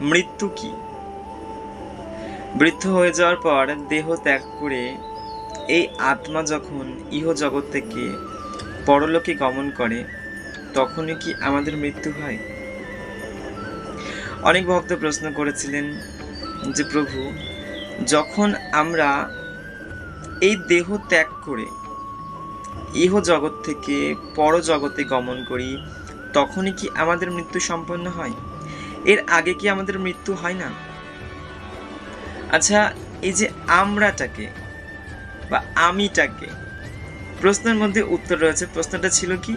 মৃত্যু কি? বৃদ্ধ হয়ে যাওয়ার পর দেহ ত্যাগ করে এই আত্মা যখন ইহ জগৎ থেকে পরলোকে গমন করে, তখনই কি আমাদের মৃত্যু হয়? অনেক ভক্ত প্রশ্ন করেছিলেন যে, প্রভু, যখন আমরা এই দেহ ত্যাগ করে ইহ জগৎ থেকে পর জগতে গমন করি, তখনই কি আমাদের মৃত্যু সম্পন্ন হয়? এর আগে কি আমাদের মৃত্যু হয় না? আচ্ছা এই যে আমরাটাকে বা আমিটাকে, প্রশ্নের মধ্যে উত্তর রয়েছে। প্রশ্নটা ছিল কি?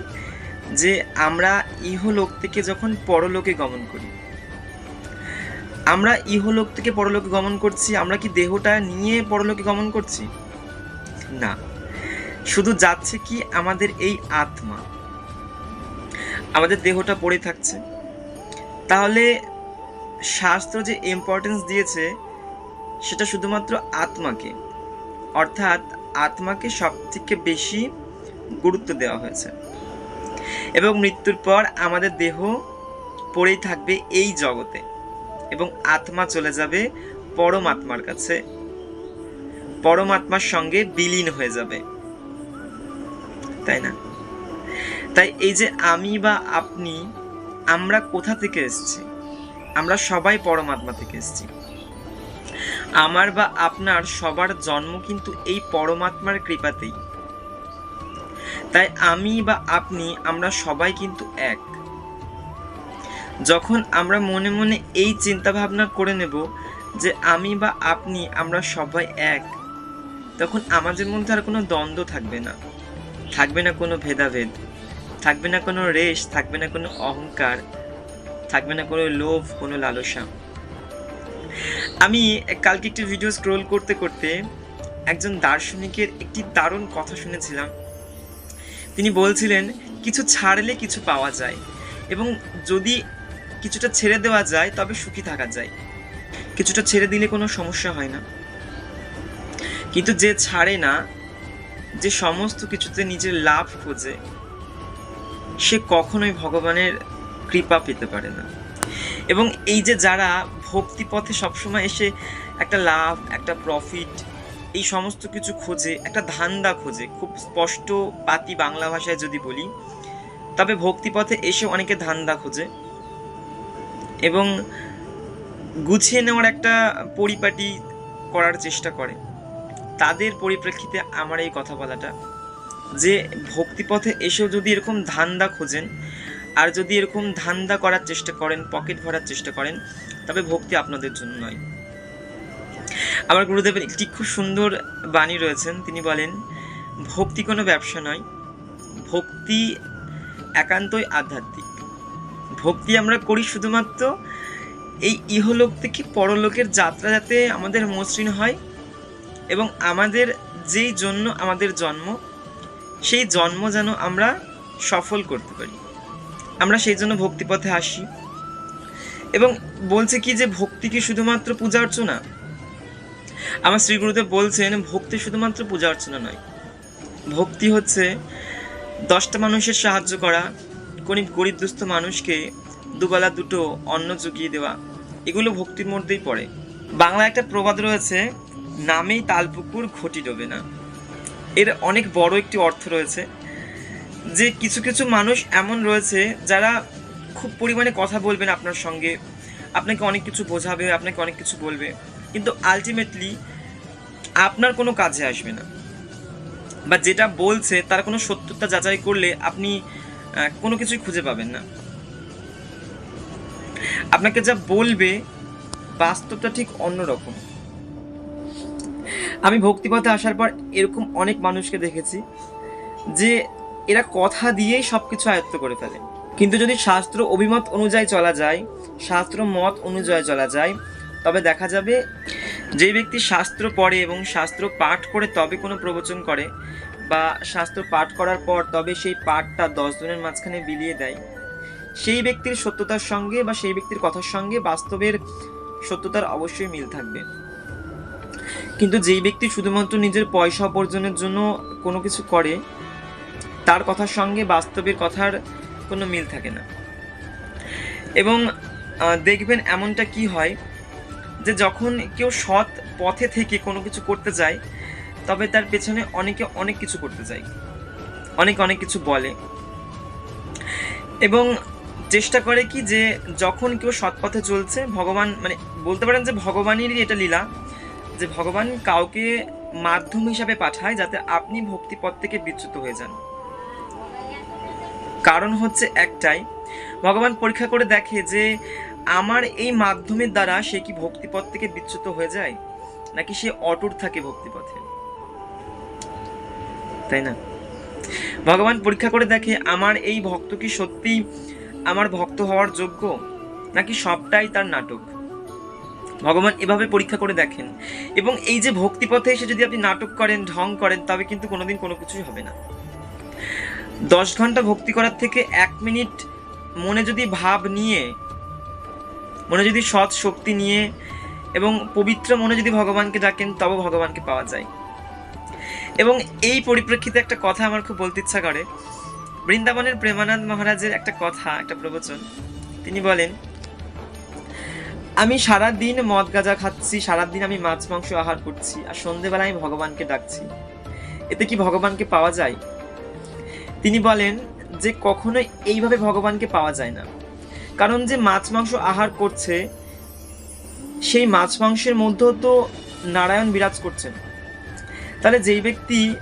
যে আমরা ইহলোক থেকে যখন পরলোকে গমন করি, আমরা ইহলোক থেকে পরলোকে গমন করছি, আমরা কি দেহটা নিয়ে পরলোকে গমন করছি? না। শুধু যাচ্ছে কি আমাদের এই আত্মা, আমাদের দেহটা পড়ে থাকছে। তাহলে শাস্ত্র যে ইম্পর্টেন্স দিয়েছে, সেটা শুধুমাত্র আত্মাকে। অর্থাৎ আত্মাকে সব থেকে বেশি গুরুত্ব দেওয়া হয়েছে। এবং মৃত্যুর পর আমাদের দেহ পড়েই থাকবে এই জগতে। এবং আত্মা চলে যাবে পরমাত্মার কাছে। পরমাত্মার সঙ্গে বিলীন হয়ে যাবে। তাই না? তাই এই যে আমি বা আপনি আমরা কোথা থেকে এসেছি? আমরা সবাই পরমাত্মা থেকে এসেছি। আমার বা আপনার সবার জন্ম কিন্তু এই পরমাত্মার কৃপাতেই। তাই আমি বা আপনি, আমরা সবাই কিন্তু এক। যখন আমরা মনে মনে এই চিন্তা ভাবনা করে নেব যে আমি বা আপনি, আমরা সবাই এক, তখন আমাদের মধ্যে আর কোনো দ্বন্দ্ব থাকবে না। থাকবে না কোনো ভেদাভেদ। থাকবে না কোনো রেশ, থাকবে না কোনো অহংকার, থাকবে না কোনো লোভ, কোনো লালসা। আমি কালকে একটি ভিডিও স্ক্রোল করতে করতে একজন দার্শনিকের একটি দারুণ কথা শুনেছিলাম। তিনি বলছিলেন, কিছু ছাড়লে কিছু পাওয়া যায় এবং যদি কিছুটা ছেড়ে দেওয়া যায়, তবে সুখী থাকা যায়। কিছুটা ছেড়ে দিলে কোনো সমস্যা হয় না। কিন্তু যে ছাড়ে না, যে সমস্ত কিছুতে নিজের লাভ খোঁজে সে কখনোই ভগবানের কৃপা পেতে পারে না। এবং এই যে যারা ভক্তি পথে সবসময় এসে একটা লাভ, একটা প্রফিট এই সমস্ত কিছু খোঁজে, একটা ধান্দা খোঁজে, খুব স্পষ্ট পাতি বাংলা ভাষায় যদি বলি, তবে ভক্তিপথে এসে অনেকে ধান্দা খোঁজে। এবং গুছিয়ে নেওয়ার একটা পরিপাটি করার চেষ্টা করে। তাদের পরিপ্রেক্ষিতে আমার এই কথা বলাটা যে ভক্তিপথে এসেও যদি এরকম ধান্দা খোঁজেন, আর যদি এরকম ধান্দা করার চেষ্টা করেন, পকেট ভরার চেষ্টা করেন, তবে ভক্তি আপনাদের জন্য নয়। আমার গুরুদেবের একটি খুব সুন্দর বাণী রয়েছেন। তিনি বলেন, ভক্তি কোনো ব্যবসা নয়, ভক্তি একান্তই আধ্যাত্মিক। ভক্তি আমরা করি শুধুমাত্র এই ইহলোক থেকে পরলোকের যাত্রা যাতে আমাদের মসৃণ হয় এবং আমাদের যেই জন্য আমাদের জন্ম সেই জন্ম যেন আমরা সফল করতে পারি। আমরা সেই জন্য ভক্তিপথে আসি। এবং বলছে কি যে ভক্তি কি শুধুমাত্র পূজা অর্চনা? আমার শ্রী গুরুদেব বলছেন, ভক্তি শুধুমাত্র পূজা অর্চনা নয়। ভক্তি হচ্ছে দশটা মানুষের সাহায্য করা গরিব গরিব দুস্থ মানুষকে দুবেলা দুটো অন্ন জুগিয়ে দেওয়া, এগুলো ভক্তির মধ্যেই পড়ে। বাংলা একটা প্রবাদ রয়েছে, নামেই তালপুকুর, ঘটি ডোবে না। এর অনেক বড় একটি অর্থ রয়েছে। যে কিছু কিছু মানুষ এমন রয়েছে যারা খুব পরিমাণে কথা বলবেন আপনার সঙ্গে, আপনাকে অনেক কিছু বোঝাবে, আপনাকে অনেক কিছু বলবে। কিন্তু আলটিমেটলি আপনার কোনো কাজে আসবে না। বা যেটা বলছে তার কোনো সত্যতা যাচাই করলে আপনি কোনো কিছুই খুঁজে পাবেন না। আপনাকে যা বলবে বাস্তবটা ঠিক অন্যরকম। আমি ভক্তিপথে আসার পর এরকম অনেক মানুষকে দেখেছি যে এরা কথা দিয়েই সব কিছু আয়ত্ত করে ফেলে। কিন্তু যদি শাস্ত্র অভিমত অনুযায়ী চলা যায়, শাস্ত্র মত অনুযায়ী চলা যায়, তবে দেখা যাবে যে ব্যক্তি শাস্ত্র পড়ে এবং শাস্ত্র পাঠ করে তবে কোনো প্রবচন করে বা শাস্ত্র পাঠ করার পর তবে সেই পাঠটা দশ জনের মাঝখানে বিলিয়ে দেয়, সেই ব্যক্তির সত্যতার সঙ্গে বা সেই ব্যক্তির কথার সঙ্গে বাস্তবের সত্যতার অবশ্যই মিল থাকবে। কিন্তু যেই ব্যক্তি শুধুমাত্র নিজের পয়সা উপার্জনের জন্য কোনো কিছু করে, তার কথার সঙ্গে বাস্তবের কথার কোনো মিল থাকে না। এবং দেখবেন এমনটা কি হয় যে যখন কেউ সৎ পথে থেকে কোনো কিছু করতে যায়, তবে তার পেছনে অনেকে অনেক কিছু করতে যায়। অনেক অনেক কিছু বলে। এবং চেষ্টা করে কি যে যখন কেউ সৎ পথে চলছে, ভগবান মানে বলতে পারেন যে ভগবানেরই এটা লীলা যে ভগবান কাউকে মাধ্যম হিসাবে পাঠায় যাতে আপনি ভক্তিপথ থেকে বিচ্যুত হয়ে যান। কারণ হচ্ছে একটাই, ভগবান পরীক্ষা করে দেখে যে আমার এই মাধ্যমের দ্বারা সে কি ভক্তিপথ থেকে বিচ্যুত হয়ে যায়, নাকি সে অটুট থাকে ভক্তিপথে। তাই না? ভগবান পরীক্ষা করে দেখে আমার এই ভক্ত কি সত্যি আমার ভক্ত হওয়ার যোগ্য, নাকি সবটাই তার নাটক? ভগবান এভাবে পরীক্ষা করে দেখেন। এবং এই যে ভক্তিপথে এসে যদি আপনি নাটক করেন, ঢং করেন, তবে কিন্তু কোনোদিন কোনো কিছুই হবে না। দশ ঘণ্টা ভক্তি করার থেকে এক মিনিট মনে যদি ভাব নিয়ে, মনে যদি সৎ শক্তি নিয়ে এবং পবিত্র মনে যদি ভগবানকে ডাকেন, তবে ভগবানকে পাওয়া যায়। এবং এই পরিপ্রেক্ষিতে একটা কথা আমার খুব বলতে ইচ্ছা করে। বৃন্দাবনের প্রেমানন্দ মহারাজের একটা কথা, একটা প্রবচন। তিনি বলেন আমি সারা দিন মদ গাঁজা খাচ্ছি সারা দিন আমি মাছ, মাংস আহার করছি, আর সন্ধেবেলায় আমি ভগবানকে ডাকছি। এতে কি ভগবানকে পাওয়া যায়? তিনি বলেন যে কখনোই এইভাবে ভগবানকে পাওয়া যায় না। কারণ যে মাছ, মাংস আহার করছে, সেই মাছ, মাংসের মধ্যেও তো নারায়ণ বিরাজ করছেন। তাহলে যেই ব্যক্তি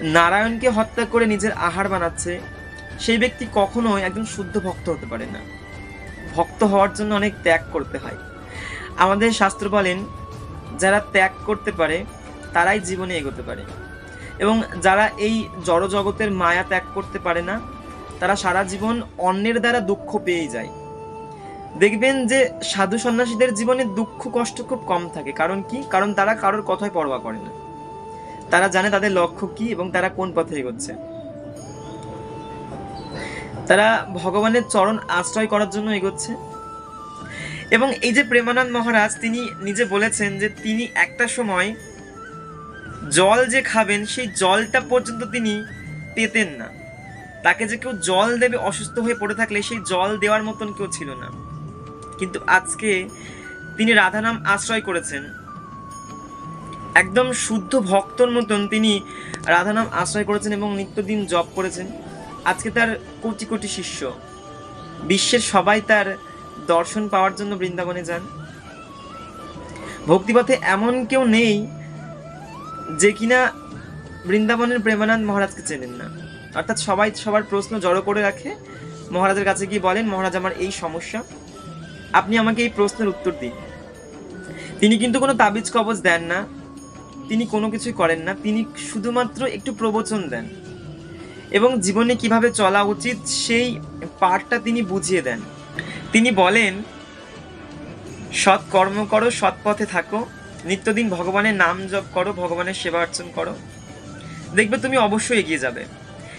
নারায়ণকে হত্যা করে নিজের আহার বানাচ্ছে, সেই ব্যক্তি কখনোই একজন শুদ্ধ ভক্ত হতে পারে না। ভক্ত হওয়ার জন্য অনেক ত্যাগ করতে হয়। আমাদের শাস্ত্র বলেন, যারা ত্যাগ করতে পারে, তারাই জীবনে এগোতে পারে। এবং যারা এই জড় জগতের মায়া ত্যাগ করতে পারে না, তারা সারা জীবন অন্যের দ্বারা দুঃখ পেয়েই যায়। দেখবেন যে সাধু সন্ন্যাসীদের জীবনে দুঃখ, কষ্ট খুব কম থাকে। কারণ কি? কারণ তারা কারোর কথায় পরোয়া করে না। তারা জানে তাদের লক্ষ্য কি এবং তারা কোন পথে এগোচ্ছে। তারা ভগবানের চরণ আশ্রয় করার জন্য এগোচ্ছে। এবং এই যে প্রেমানন্দ মহারাজ, তিনি নিজে বলেছেন যে তিনি একটা সময় জল যে খাবেন, সেই জলটা পর্যন্ত তিনি পেতেন না। তাকে যে কেউ জল দেবে, অসুস্থ হয়ে পড়ে থাকলে সেই জল দেওয়ার মতন কেউ ছিল না। কিন্তু আজকে তিনি রাধা নাম আশ্রয় করেছেন। একদম শুদ্ধ ভক্তর মতন তিনি রাধা নাম আশ্রয় করেছেন এবং নিত্যদিন জপ করেছেন। আজকে তার কোটি কোটি শিষ্য। বিশ্বের সবাই তার দর্শন পাওয়ার জন্য বৃন্দাবনে যান। ভক্তিপথে এমন কেউ নেই যে কিনা বৃন্দাবনের প্রেমানন্দ মহারাজকে চেনেন না। অর্থাৎ সবাই সবার প্রশ্ন জড়ো করে রাখে, মহারাজের কাছে গিয়ে বলেন, মহারাজ, আমার এই সমস্যা। আপনি আমাকে এই প্রশ্নের উত্তর দিন। তিনি কিন্তু কোনো তাবিজ কবজ দেন না। তিনি কোনো কিছুই করেন না। তিনি শুধুমাত্র একটু প্রবচন দেন। এবং জীবনে কীভাবে চলা উচিত সেই পাঠটা তিনি বুঝিয়ে দেন। তিনি বলেন, সৎ কর্ম করো, সৎ পথে থাকো, নিত্যদিন ভগবানের নাম জপ করো, ভগবানের সেবা অর্চন করো। দেখবে তুমি অবশ্যই এগিয়ে যাবে।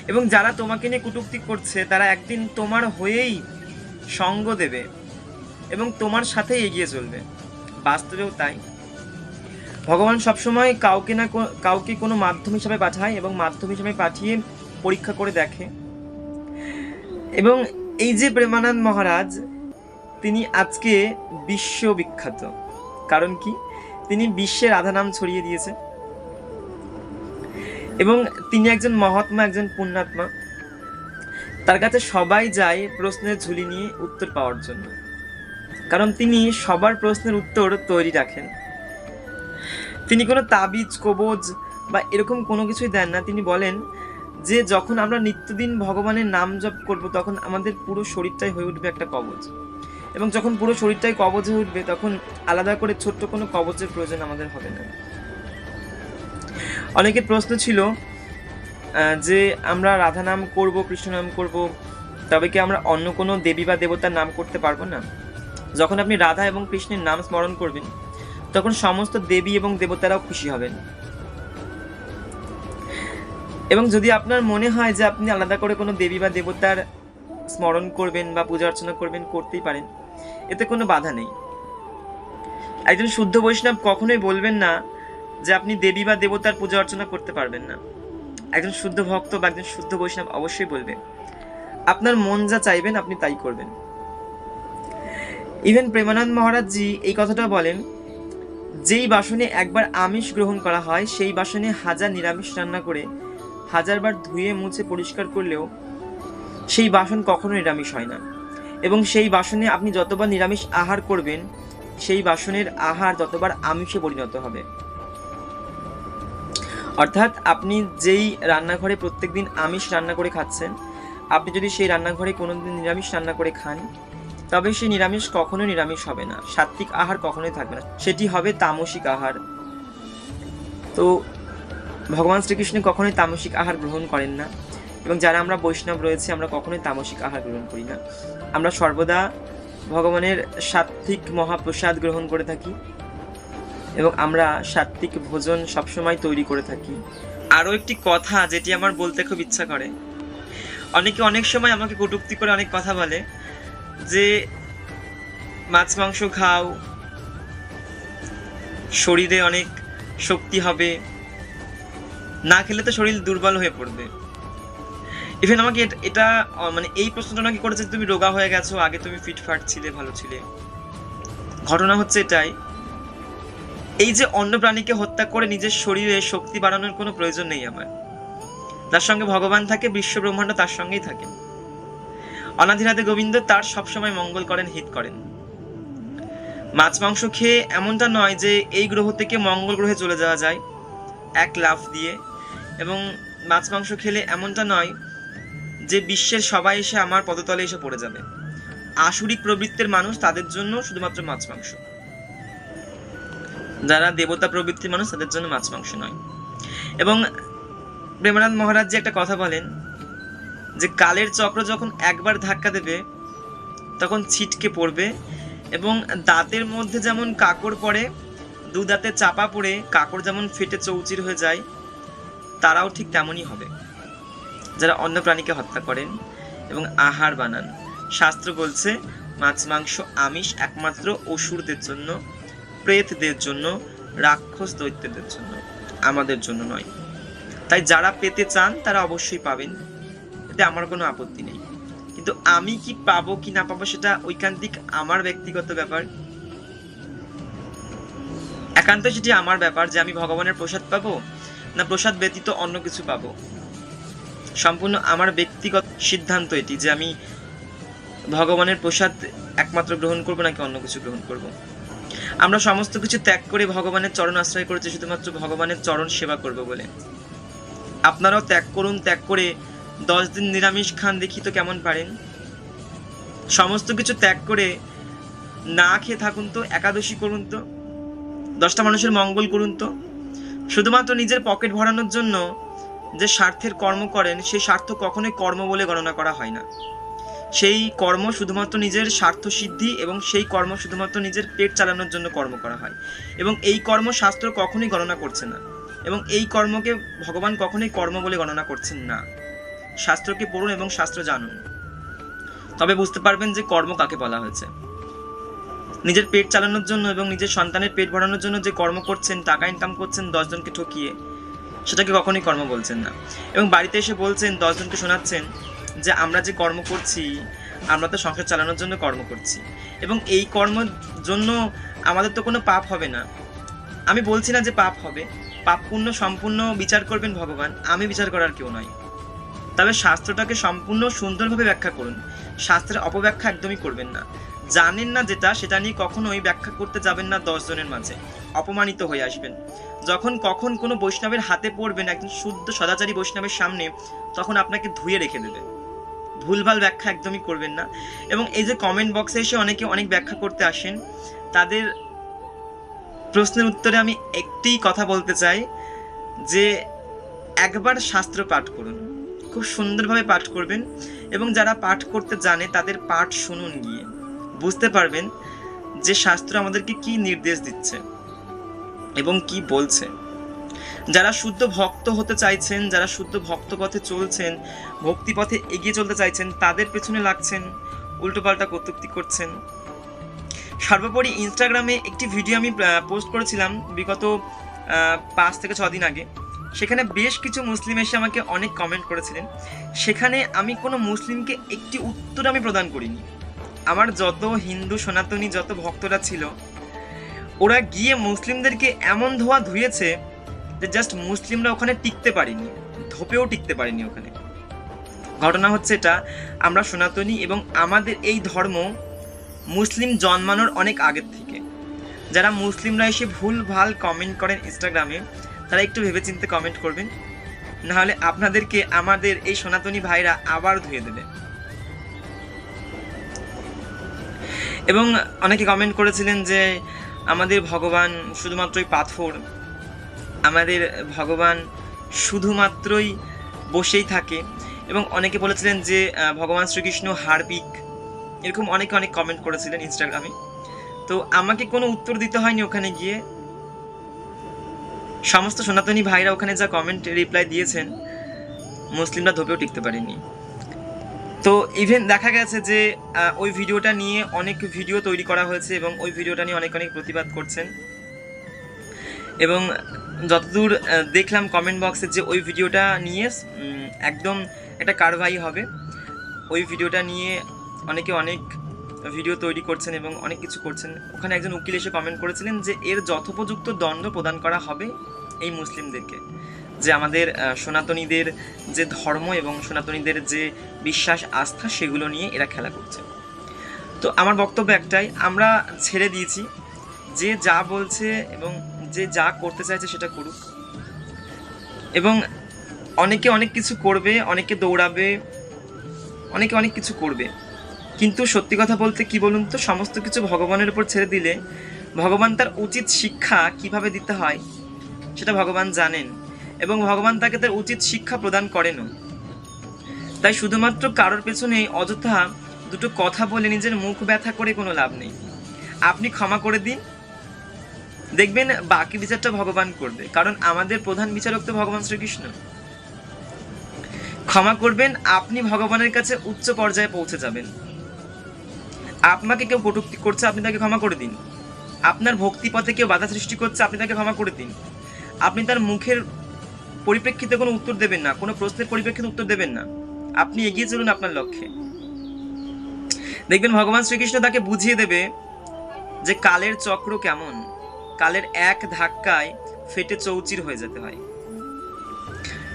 এবং যারা তোমাকে নিয়ে কটূক্তি করছে, তারা একদিন তোমার হয়েই সঙ্গ দেবে এবং তোমার সাথেই এগিয়ে চলবে। বাস্তবেও তাই। ভগবান সবসময় কাউকে না কাউকে কোনো মাধ্যম হিসাবে পাঠায় এবং মাধ্যম হিসাবে পাঠিয়ে পরীক্ষা করে দেখে। এবং এই যে প্রেমানন্দ মহারাজ, তিনি আজকে বিশ্ববিখ্যাত। কারণ কি? তিনি বিশ্বে রাধা নাম ছড়িয়ে দিয়েছে এবং তিনি একজন মহাত্মা, একজন পুণ্যাত্মা। তার কাছে সবাই যায় প্রশ্নের ঝুলি নিয়ে উত্তর পাওয়ার জন্য। কারণ তিনি সবার প্রশ্নের উত্তর তৈরি রাখেন। তিনি কোনো তাবিজ, কবজ বা এরকম কোনো কিছুই দেন না। তিনি বলেন যে যখন আমরা নিত্যদিন ভগবানের নাম জপ করব, তখন আমাদের পুরো শরীরটাই হয়ে উঠবে একটা কবচ এবং যখন পুরো শরীরটাই কবচ হয়ে উঠবে, তখন আলাদা করে ছোট্ট কোনো কবচের প্রয়োজন আমাদের হবে না। অনেকের প্রশ্ন ছিল যে আমরা রাধা নাম করব, কৃষ্ণ নাম করব, তবে কি আমরা অন্য কোনো দেবী বা দেবতার নাম করতে পারব না? যখন আপনি রাধা এবং কৃষ্ণের নাম স্মরণ করবেন, তখন সমস্ত দেবী এবং দেবতারাও খুশি হবেন। এবং যদি আপনার মনে হয় যে আপনি আলাদা করে কোনো দেবী বা দেবতার স্মরণ করবেন বা পূজা অর্চনা করবেন, করতেই পারেন। এতে কোনো বাধা নেই। একজন শুদ্ধ বৈষ্ণব কখনোই বলবেন না যে আপনি দেবী বা দেবতার পূজা অর্চনা করতে পারবেন না। একজন শুদ্ধ ভক্ত বা একজন শুদ্ধ বৈষ্ণব অবশ্যই বলবে, আপনার মন যা চাইবেন, আপনি তাই করবেন। ইভেন প্রেমানন্দ মহারাজজি এই কথাটা বলেন, যেই বাসনে একবার আমিষ গ্রহণ করা হয়, সেই বাসনে হাজার নিরামিষ রান্না করে হাজারবার ধুয়ে মুছে পরিষ্কার করলেও সেই বাসন কখনো নিরামিষ হয় না। এবং সেই বাসনে আপনি যতবার নিরামিষ আহার করবেন, সেই বাসনের আহার ততবার আমিষে পরিণত হবে। অর্থাৎ আপনি যেই রান্নাঘরে প্রত্যেকদিন আমিষ রান্না করে খাচ্ছেন, আপনি যদি সেই রান্নাঘরে কোনোদিন নিরামিষ রান্না করে খান, তবে সেই নিরামিষ কখনো নিরামিষ হবে না। সাত্বিক আহার কখনোই থাকবে না। সেটি হবে তামসিক আহার। তো ভগবান শ্রীকৃষ্ণ কখনোই তামসিক আহার গ্রহণ করেন না। এবং যারা আমরা বৈষ্ণব রয়েছে, আমরা কখনোই তামসিক আহার গ্রহণ করি না। আমরা সর্বদা ভগবানের সাত্বিক মহাপ্রসাদ গ্রহণ করে থাকি এবং আমরা সাত্বিক ভোজন সবসময় তৈরি করে থাকি। আরও একটি কথা যেটি আমার বলতে খুব ইচ্ছা করে। অনেকে অনেক সময় আমাকে কটূক্তি করে অনেক কথা বলে যে, মাছ, মাংস খাও, শরীরে অনেক শক্তি হবে না খেলে তো শরীর দুর্বল হয়ে পড়বে। ইভেন আমাকে এটা- মানে এই প্রশ্নটা নাকি করেছে তুমি রোগা হয়ে গেছো, আগে তুমি ফিটফাট ছিলে ভালো ছিলে। ঘটনা হচ্ছে এটাই। এই যে অন্য প্রাণীকে হত্যা করে নিজের শরীরে শক্তি বাড়ানোর কোনো প্রয়োজন নেই আমার। তার সঙ্গে ভগবান থাকে বিশ্ব ব্রহ্মাণ্ড তার সঙ্গেই থাকে। অনাধিরাধে গোবিন্দ তার সবসময় মঙ্গল করেন, হিত করেন। মাছ, মাংস খেয়ে এমনটা নয় যে এই গ্রহ থেকে মঙ্গল গ্রহে চলে যাওয়া যায়। এক লাফ দিয়ে এবং মাছ মাংস খেলে এমনটা নয় যে বিশ্বের সবাই এসে আমার পদতলে এসে পড়ে যাবে। আসুরিক প্রবৃত্তির মানুষ তাদের জন্য শুধুমাত্র মাছ মাংস। যারা দেবতা প্রবৃত্তির মানুষ তাদের জন্য মাছ মাংস নয়। এবং প্রেমানন্দ মহারাজ যে একটা কথা বলেন যে কালের চক্র যখন একবার ধাক্কা দেবে, তখন ছিটকে পড়বে এবং দাঁতের মধ্যে যেমন কাকড় পড়ে দু দাঁতে চাপা পড়ে, কাকড় যেমন ফেটে চৌচির হয়ে যায় তারাও ঠিক তেমনই হবে। যারা অন্য প্রাণীকে হত্যা করেন এবং আহার বানান, শাস্ত্র বলছে, মাছ, মাংস, আমিষ একমাত্র অসুরদের জন্য, প্রেতদের জন্য, রাক্ষস দৈত্যদের জন্য, আমাদের জন্য নয়। তাই যারা পেতে চান, তারা অবশ্যই পাবেন। এতে আমার কোনো আপত্তি নেই। কিন্তু আমি কি পাবো, কি না পাবো, সেটা ঐকান্তিক আমার ব্যক্তিগত ব্যাপার। একান্ত সেটি আমার ব্যাপার যে আমি ভগবানের প্রসাদ পাবো না প্রসাদ ব্যতীত অন্য কিছু পাবো? সম্পূর্ণ আমার ব্যক্তিগত সিদ্ধান্ত এটি যে আমি ভগবানের প্রসাদ একমাত্র গ্রহণ করব নাকি অন্য কিছু গ্রহণ করব। আমরা সমস্ত কিছু ত্যাগ করে ভগবানের চরণ আশ্রয় করেছি, শুধুমাত্র ভগবানের চরণ সেবা করব বলে। আপনারাও ত্যাগ করুন, ত্যাগ করে দশ দিন নিরামিষ খান, দেখি তো কেমন পারেন। সমস্ত কিছু ত্যাগ করে না খেয়ে থাকুন তো, একাদশী করুন তো, দশটা মানুষের মঙ্গল করুন তো। শুধুমাত্র নিজের পকেট ভরানোর জন্য যে স্বার্থের কর্ম করেন, সেই স্বার্থ কখনোই কর্ম বলে গণনা করা হয় না। সেই কর্ম শুধুমাত্র নিজের স্বার্থ সিদ্ধি এবং সেই কর্ম শুধুমাত্র নিজের পেট চালানোর জন্য কর্ম করা হয়। এবং এই কর্ম শাস্ত্র কখনোই গণনা করছে না। এবং এই কর্মকে ভগবান কখনোই কর্ম বলে গণনা করছেন না। শাস্ত্রকে পড়ুন এবং শাস্ত্র জানুন। তবে বুঝতে পারবেন যে কর্ম কাকে বলা হয়েছে। নিজের পেট চালানোর জন্য এবং নিজের সন্তানের পেট ভরানোর জন্য যে কর্ম করছেন, টাকা ইনকাম করছেন দশজনকে ঠকিয়ে, সেটাকে কখনোই কর্ম বলছেন না। এবং বাড়িতে এসে বলছেন দশজনকে শোনাচ্ছেন যে আমরা যে কর্ম করছি, আমরা তো সংসার চালানোর জন্য কর্ম করছি। এবং এই কর্মের জন্য আমাদের তো কোনো পাপ হবে না। আমি বলছি না যে পাপ হবে। পাপ পুণ্য সম্পূর্ণ বিচার করবেন ভগবান। আমি বিচার করার কেউ নয় তবে শাস্ত্রটাকে সম্পূর্ণ সুন্দরভাবে ব্যাখ্যা করুন। শাস্ত্রের অপব্যাখ্যা একদমই করবেন না। জানেন না যেটা, সেটা নিয়ে কখনোই ব্যাখ্যা করতে যাবেন না দশ জনের মাঝে। অপমানিত হয়ে আসবেন। যখন কখন কোনো বৈষ্ণবের হাতে পড়বেন একজন শুদ্ধ সদাচারী বৈষ্ণবের সামনে, তখন আপনাকে ধুয়ে রেখে দেবে। ভুলভাল ব্যাখ্যা একদমই করবেন না। এবং এই যে কমেন্ট বক্সে এসে অনেকে অনেক ব্যাখ্যা করতে আসেন, তাদের প্রশ্নের উত্তরে আমি একটি কথা বলতে চাই, যে একবার শাস্ত্র পাঠ করুন। খুব সুন্দরভাবে পাঠ করবেন এবং যারা পাঠ করতে জানে, তাদের পাঠ শুনুন গিয়ে। বুঝতে পারবেন যে শাস্ত্র আমাদেরকে কি নির্দেশ দিচ্ছে এবং কি বলছে। যারা শুদ্ধ ভক্ত হতে চাইছেন, যারা শুদ্ধ ভক্ত পথে চলছেন ভক্তি পথে এগিয়ে চলতে চাইছেন, তাদের পেছনে লাগছেন, উল্টোপাল্টা কর্তৃত্ব করছেন। সর্বোপরি ইনস্টাগ্রামে একটি ভিডিও আমি পোস্ট করেছিলাম বিগত পাঁচ থেকে ছ দিন আগে। সেখানে বেশ কিছু মুসলিম এসে আমাকে অনেক কমেন্ট করেছিলেন। সেখানে আমি কোনো মুসলিমকে একটি উত্তর আমি প্রদান করিনি। আমার যত হিন্দু সনাতনী যত ভক্তরা ছিল, ওরা গিয়ে মুসলিমদেরকে এমন ধোয়া ধুয়েছে যে জাস্ট মুসলিমরা ওখানে টিকতে পারিনি, ধোপেও টিকতে পারেনি ওখানে। ঘটনা হচ্ছে এটা, আমরা সনাতনী এবং আমাদের এই ধর্ম মুসলিম জন্মানোর অনেক আগের থেকে। যারা মুসলিমরা এসে ভুল ভালো কমেন্ট করেন ইনস্টাগ্রামে তারা একটু ভেবেচিন্তে কমেন্ট করবেন, নাহলে আপনাদেরকে আমাদের এই সনাতনী ভাইরা আবার ধুয়ে দেবে। এবং অনেকে কমেন্ট করেছিলেন যে আমাদের ভগবান শুধুমাত্রই পাথর। আমাদের ভগবান শুধুমাত্রই বসেই থাকে। এবং অনেকে বলেছিলেন যে ভগবান শ্রীকৃষ্ণ হার্বিক এরকম অনেকে অনেক কমেন্ট করেছিলেন ইনস্টাগ্রামে তো আমাকে কোনো উত্তর দিতে হয়নি ওখানে গিয়ে। সমস্ত সনাতনী ভাইরা ওখানে যা কমেন্ট রিপ্লাই দিয়েছেন, মুসলিমরা ধোপেও টিকতে পারেনি। তো ইভেন দেখা গেছে যে ওই ভিডিওটা নিয়ে অনেক ভিডিও তৈরি করা হয়েছে এবং ওই ভিডিওটা নিয়ে অনেক অনেক প্রতিবাদ করছেন। এবং যতদূর দেখলাম কমেন্ট বক্সে যে ওই ভিডিওটা নিয়ে একদম একটা কারবাই হবে। ওই ভিডিওটা নিয়ে অনেকে অনেক ভিডিও তৈরি করছেন এবং অনেক কিছু করছেন। ওখানে একজন উকিল এসে কমেন্ট করেছিলেন যে, এর যথোপযুক্ত দণ্ড প্রদান করা হবে এই মুসলিমদেরকে। যে আমাদের সনাতনীদের যে ধর্ম এবং সনাতনীদের যে বিশ্বাস, আস্থা, সেগুলো নিয়ে এরা খেলা করছে। তো আমার বক্তব্য একটাই, আমরা ছেড়ে দিয়েছি, যে যা বলছে এবং যে যা করতে চাইছে সেটা করুক। এবং অনেকে অনেক কিছু করবে, অনেকে দৌড়াবে, অনেকে অনেক কিছু করবে। কিন্তু সত্যি কথা বলতে কি বলুন তো, সমস্ত কিছু ভগবানের উপর ছেড়ে দিলে ভগবান তার উচিত শিক্ষা কীভাবে দিতে হয়, সেটা ভগবান জানেন। এবং ভগবান তাকে তার উচিত শিক্ষা প্রদান করেনও। তাই শুধুমাত্র কারোর পেছনে অযথা দুটো কথা বলে নিজের মুখ ব্যথা করে কোনো লাভ নেই। আপনি ক্ষমা করে দিন। দেখবেন বাকি বিচারটা ভগবান করবে, কারণ আমাদের প্রধান বিচারক তো ভগবান শ্রীকৃষ্ণ। ক্ষমা করবেন, আপনি ভগবানের কাছে উচ্চ পর্যায়ে পৌঁছে যাবেন। আপনাকে কেউ কটুক্তি করছে, আপনি তাকে ক্ষমা করে দিন। আপনার ভক্তি পথে কেউ বাধা সৃষ্টি করছে, আপনি তাকে ক্ষমা করে দিন। আপনি তার মুখের পরিপ্রেক্ষিতে কোনো উত্তর দেবেন না, কোনো প্রশ্নের পরিপ্রেক্ষিতে উত্তর দেবেন না। আপনি এগিয়ে চলুন আপনার লক্ষ্যে। দেখবেন ভগবান শ্রীকৃষ্ণ তাকে বুঝিয়ে দেবে যে কালের চক্র কেমন। কালের এক ধাক্কায় ফেটে চৌচির হয়ে যেতে হয়।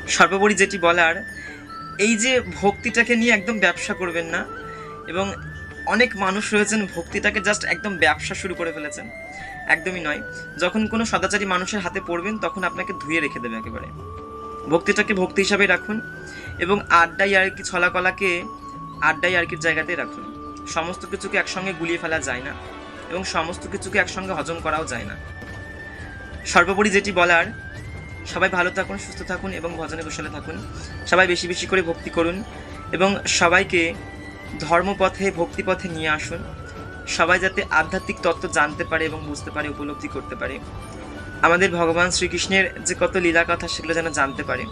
সর্বোপরি যেটি বলার, এই যে ভক্তিটাকে নিয়ে একদম ব্যবসা করবেন না, এবং অনেক মানুষ রয়েছেন ভক্তিটাকে জাস্ট একদম ব্যবসা শুরু করে ফেলেছেন। একদমই নয়। যখন কোনো সদাচারী মানুষের হাতে পড়বেন, তখন আপনাকে ধুয়ে রেখে দেবে একেবারে। ভক্তিটাকে ভক্তি হিসাবে রাখুন এবং আড্ডাই আর কি ছলাকলাকে আড্ডাই আর কির জায়গাতেই রাখুন। সমস্ত কিছুকে একসঙ্গে গুলিয়ে ফেলা যায় না এবং সমস্ত কিছুকে একসঙ্গে হজম করাও যায় না। সর্বোপরি যেটি বলার, সবাই ভালো থাকুন, সুস্থ থাকুন এবং ভজনে কুশলে থাকুন। সবাই বেশি বেশি করে ভক্তি করুন এবং সবাইকে ধর্মপথে, ভক্তিপথে নিয়ে আসুন। সবাই যাতে আধ্যাত্মিক তত্ত্ব জানতে পারে এবং বুঝতে পারে, উপলব্ধি করতে পারে। আমাদের ভগবান শ্রীকৃষ্ণের যে কত লীলা কথা সেগুলো যেন জানতে পারে।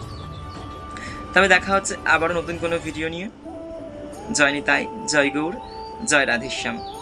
তবে দেখা হচ্ছে আবারও নতুন কোনো ভিডিও নিয়ে। জয় নিতাই, জয় গৌর, জয় রাধেশ্যাম।